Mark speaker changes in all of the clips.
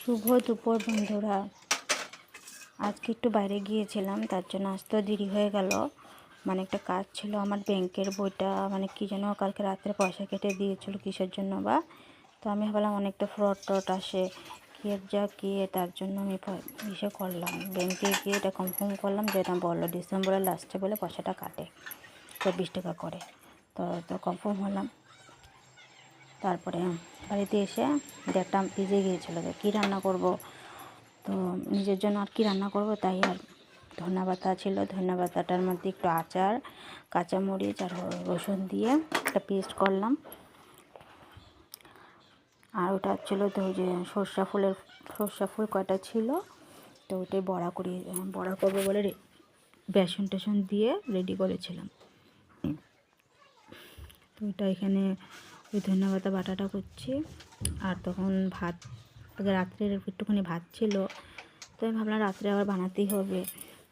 Speaker 1: শুভ দুপুর বন্ধুরা। আজকে একটু বাইরে গিয়েছিলাম তার জন্য আসতেও দেরি হয়ে গেল। মানে একটা কাজ ছিল আমার ব্যাংকের বইটা মানে কী যেন কালকে রাত্রে পয়সা কেটে দিয়েছিল কিসের জন্য বা। তো আমি ভাবলাম অনেকটা ফ্রড ট্রড আসে কী যা কী এ, তার জন্য আমি ইসে করলাম। ব্যাংকে গিয়ে এটা কনফার্ম করলাম যে এটা বলল ডিসেম্বরের লাস্টে বলে পয়সাটা কাটে চব্বিশ টাকা করে। তো তো কনফার্ম হলাম। তারপরে বাড়িতে এসে গ্যাসটা ভিজে গিয়েছিল যে কী রান্না করব? তো নিজের জন্য আর কি রান্না করব তাই আর ধনা পাতা ছিল। ধনা পাতাটার মধ্যে একটু আচার, কাঁচামরিচ আর রসুন দিয়ে একটা পেস্ট করলাম। আর ওটা ছিল তো যে সর্ষা ফুলের, সর্ষা ফুল কয়টা ছিল? তো ওটাই বড়া করি, বড়া করব বলে বেসন টেসন দিয়ে রেডি করেছিলাম। তো ওটা এখানে ওই ধন্যবাদ বাটাটা করছি। আর তখন ভাত, আগে রাত্রের একটুখানি ভাত ছিল, তো আমি ভাবলাম রাত্রে আবার বানাতেই হবে।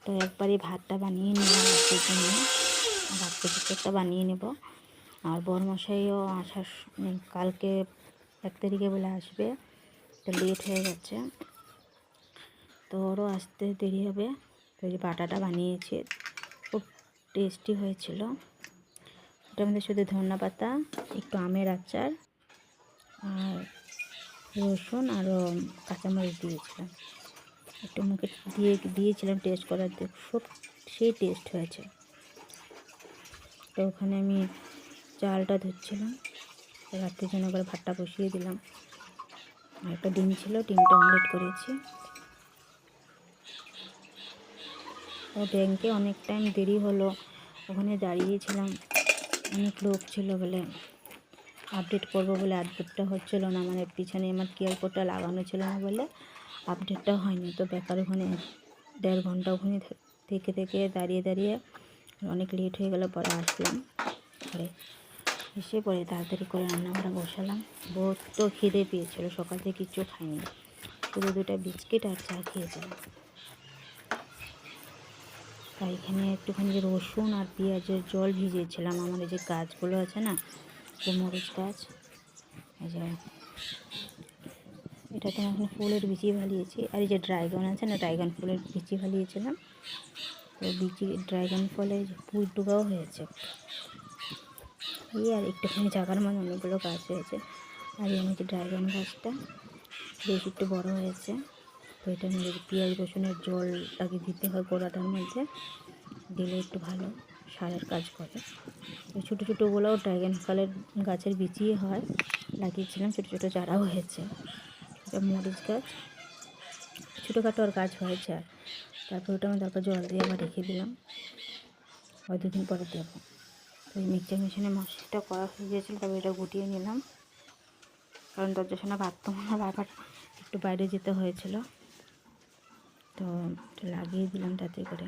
Speaker 1: তো একবারই ভাতটা বানিয়ে নিলাম রাত্রের জন্য। কিছু একটা বানিয়ে নেব। আর বরমশাইও আসার মানে কালকে এক তারিখে বলে আসবে। তো লেট হয়ে গেছে। তো ওরও আসতে দেরি হবে। তো বাটাটা বানিয়েছি, খুব টেস্টি হয়েছিল। এটার মধ্যে শুধু ধনিয়া পাতা, একটু আমের আচার আর রসুন আরও কাঁচামরিচ দিয়েছিলাম। একটু মুখে দিয়ে, দিয়েছিলাম টেস্ট করার খুব সেই টেস্ট হয়েছে। তো ওখানে আমি চালটা ধুচ্ছিলাম রাত্রির জন্য করে ভাতটা বসিয়ে দিলাম। আর একটা ডিম ছিল, ডিমটা অমলেট করেছি। ও ব্যাংকে অনেক টাইম দেরি হলো, ওখানে দাঁড়িয়েছিলাম। অনেক লোক ছিল বলে আপডেট করব বলে আপডেটটা হচ্ছিল না। মানে পিছনে আমার কিয়ার কোডটা লাগানো ছিল না বলে আপডেটটা হয়নি। তো বেকার ওখানে দেড় ঘণ্টা ওখানে থেকে থেকে দাঁড়িয়ে দাঁড়িয়ে অনেক লেট হয়ে গেল, পরে আসলাম। পরে এসে পরে তাড়াতাড়ি করে রান্না করা বসালাম। বহুত তো খিদে পেয়েছিল, সকাল থেকে কিচ্ছু খাইনি। শুধু দুটো বিস্কিট আর চা খেয়েছিলাম তাই এখানে একটুখানি যে রসুন আর পেঁয়াজের জল ভিজিয়েছিলাম। আমার এই যে গাছগুলো আছে না, যে মরিচ গাছ যে এটা তো এখানে ফুলের বিচি ভালিয়েছি। আর এই যে ড্রাগন আছে না, ড্রাগন ফুলের বিচি ভালিয়েছিলাম। তো বিচি, ড্রাগন ফলে ফুল টুকাও হয়েছে। এই আর একটুখানি জায়গার মধ্যে অনেকগুলো গাছ হয়েছে। আর এই যে ড্রাগন গাছটা বেশ একটু বড় হয়েছে। তো এটার মধ্যে যে পেঁয়াজ রসুনের জলটাকে দিতে হয় গোড়াটার মধ্যে, দিলে একটু ভালো সারের কাজ করে। ওই ছোটো ছোটোগুলোও ড্রাগন ফলের গাছের বিচিয়ে হয়, লাগিয়েছিলাম, ছোটো ছোটো চারাও হয়েছে। এটা মরিচ গাছ, ছোটোখাটো আর গাছ হয়েছে আর। তারপর ওটা আমি তারপর জল দিয়ে আবার রেখে দিলাম। ওই দুদিন পরে দেবো। তো এই মিক্সচার মেশিনে মশলাটা করা হয়ে গিয়েছিল, তবে এটা গুটিয়ে নিলাম। কারণ দরজা শোনা ভাবতাম না বারবার একটু বাইরে যেতে হয়েছিল। তো লাগিয়ে দিলাম তাতে করে।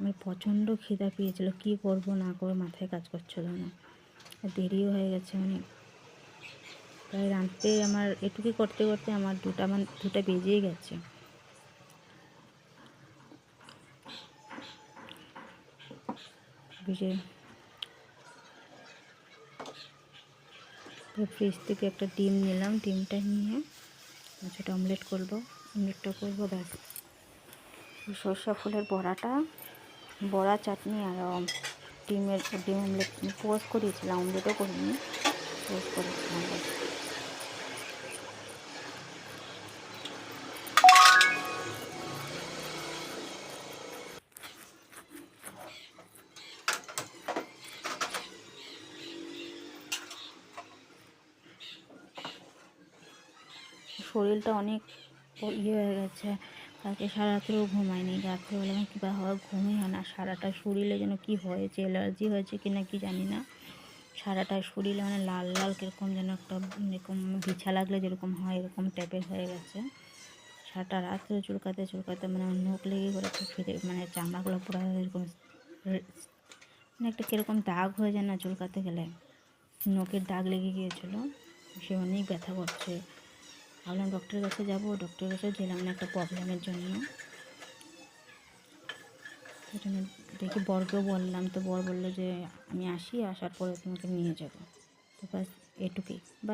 Speaker 1: আমার প্রচণ্ড খিদা পেয়েছিল, কী করব না করব, মাথায় কাজ করছিল না। দেরিও হয়ে গেছে অনেক। তাই রাঁধতে আমার এটুকুই করতে করতে আমার দুটা মান দুটা বেজেই গেছে। ফ্রিজ থেকে একটা ডিম নিলাম, ডিমটা নিয়ে সেটা অমলেট করব। অমলেটটা করব, ব্যাস সর্ষা ফুলের বড়াটা, বড়া, চাটনি আর ডিমের, ডিম অমলেট পোস্ট করিয়েছিলাম, অমলেটও করিনি, পোস্ট করেছিলাম। শরীরটা অনেক ইয়ে হয়ে গেছে। কালকে সারা রাত্রেও ঘুমাইনি রাত্রেবেলা আমি কীভাবে হয়? ঘুমই হয় না। সারাটা শরীরে যেন কি হয়েছে? অ্যালার্জি হয়েছে কি না কি জানি না। সারাটা শরীরে মানে লাল লাল কীরকম যেন একটা এরকম বিছা লাগলে যেরকম হয়, এরকম টাইপের হয়ে গেছে। সারাটা রাত্রে চুলকাতে চুলকাতে মানে নখ লেগে করেছে ফিরে মানে চামড়াগুলো পুরো এরকম মানে একটা কীরকম দাগ হয়ে যায় না চুলকাতে গেলে। নখের দাগ লেগে গিয়েছিল। সে অনেক ব্যথা করছে। ভাবলাম ডক্টরের কাছে যাব ডক্টরের কাছে গেলাম না একটা প্রবলেমের জন্য। সেই দেখি বরকেও বললাম, তো বর বলল যে, আমি আসি, আসার পরে তোমাকে নিয়ে যাব। তো ব্যাস, এটুকুই। বা